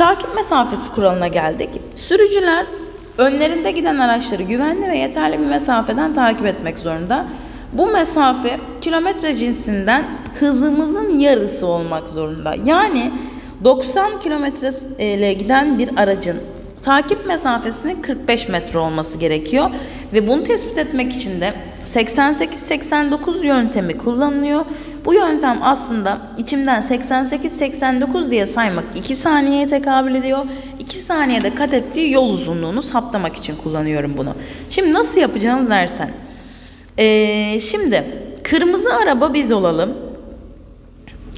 Takip mesafesi kuralına geldik. Sürücüler önlerinde giden araçları güvenli ve yeterli bir mesafeden takip etmek zorunda. Bu mesafe kilometre cinsinden hızımızın yarısı olmak zorunda. Yani 90 kilometre ile giden bir aracın takip mesafesinin 45 metre olması gerekiyor. Ve bunu tespit etmek için de 88-89 yöntemi kullanılıyor. Bu yöntem aslında içimden 88-89 diye saymak 2 saniyeye tekabül ediyor. 2 saniyede kat ettiği yol uzunluğunu saptamak için kullanıyorum bunu. Şimdi nasıl yapacağız dersen. Ee, şimdi kırmızı araba biz olalım.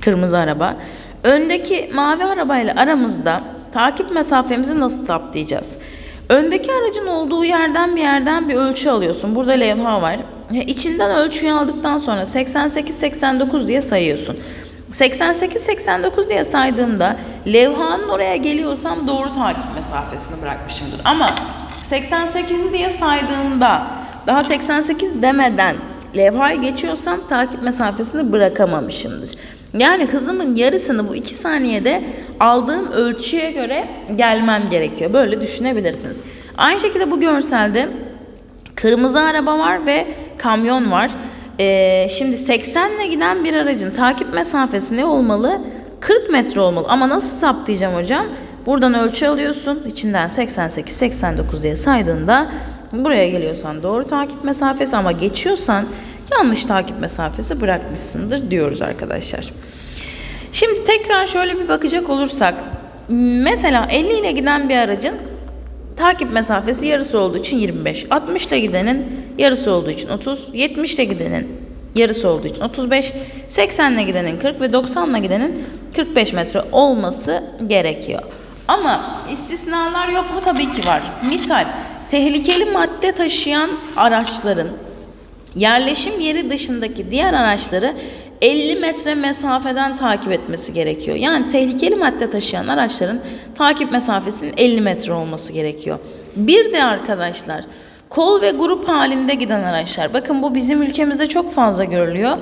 Kırmızı araba. Öndeki mavi arabayla aramızda takip mesafemizi nasıl saptayacağız? Öndeki aracın olduğu yerden bir yerden bir ölçü alıyorsun. Burada levha var. İçinden ölçüyü aldıktan sonra 88-89 diye sayıyorsun. 88-89 diye saydığımda levhanın oraya geliyorsam doğru takip mesafesini bırakmışımdır. Ama 88 diye saydığımda daha 88 demeden levhayı geçiyorsam takip mesafesini bırakamamışımdır. Yani hızımın yarısını bu 2 saniyede aldığım ölçüye göre gelmem gerekiyor. Böyle düşünebilirsiniz. Aynı şekilde bu görselde kırmızı araba var ve kamyon var. Ee, şimdi 80 ile giden bir aracın takip mesafesi ne olmalı? 40 metre olmalı. Ama nasıl saptayacağım hocam? Buradan ölçü alıyorsun. İçinden 88-89 diye saydığında buraya geliyorsan doğru takip mesafesi ama geçiyorsan yanlış takip mesafesi bırakmışsındır diyoruz arkadaşlar. Şimdi tekrar şöyle bir bakacak olursak mesela 50 ile giden bir aracın takip mesafesi yarısı olduğu için 25. 60 ile gidenin yarısı olduğu için 30. 70 ile gidenin yarısı olduğu için 35. 80 ile gidenin 40 ve 90 ile gidenin 45 metre olması gerekiyor. Ama istisnalar yok mu? Tabii ki var. Misal tehlikeli madde taşıyan araçların yerleşim yeri dışındaki diğer araçları 50 metre mesafeden takip etmesi gerekiyor. Yani tehlikeli madde taşıyan araçların takip mesafesinin 50 metre olması gerekiyor. Bir de arkadaşlar kol ve grup halinde giden araçlar. Bakın bu bizim ülkemizde çok fazla görülüyor.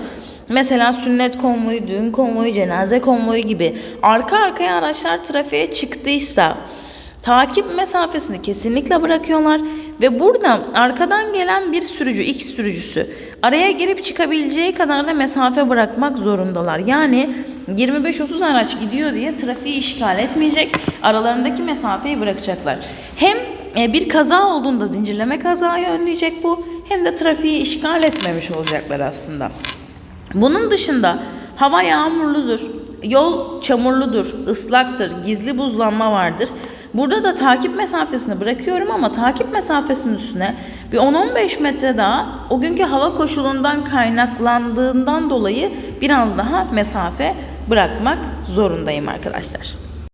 Mesela sünnet konvoyu, düğün konvoyu, cenaze konvoyu gibi arka arkaya araçlar trafiğe çıktıysa takip mesafesini kesinlikle bırakıyorlar ve burada arkadan gelen bir sürücü, X sürücüsü araya girip çıkabileceği kadar da mesafe bırakmak zorundalar. Yani 25-30 araç gidiyor diye trafiği işgal etmeyecek, aralarındaki mesafeyi bırakacaklar. Hem e, bir kaza olduğunda zincirleme kazayı önleyecek bu, hem de trafiği işgal etmemiş olacaklar aslında. Bunun dışında hava yağmurludur, yol çamurludur, ıslaktır, gizli buzlanma vardır. Burada da takip mesafesini bırakıyorum ama takip mesafesinin üstüne bir 10-15 metre daha o günkü hava koşulundan kaynaklandığından dolayı biraz daha mesafe bırakmak zorundayım arkadaşlar.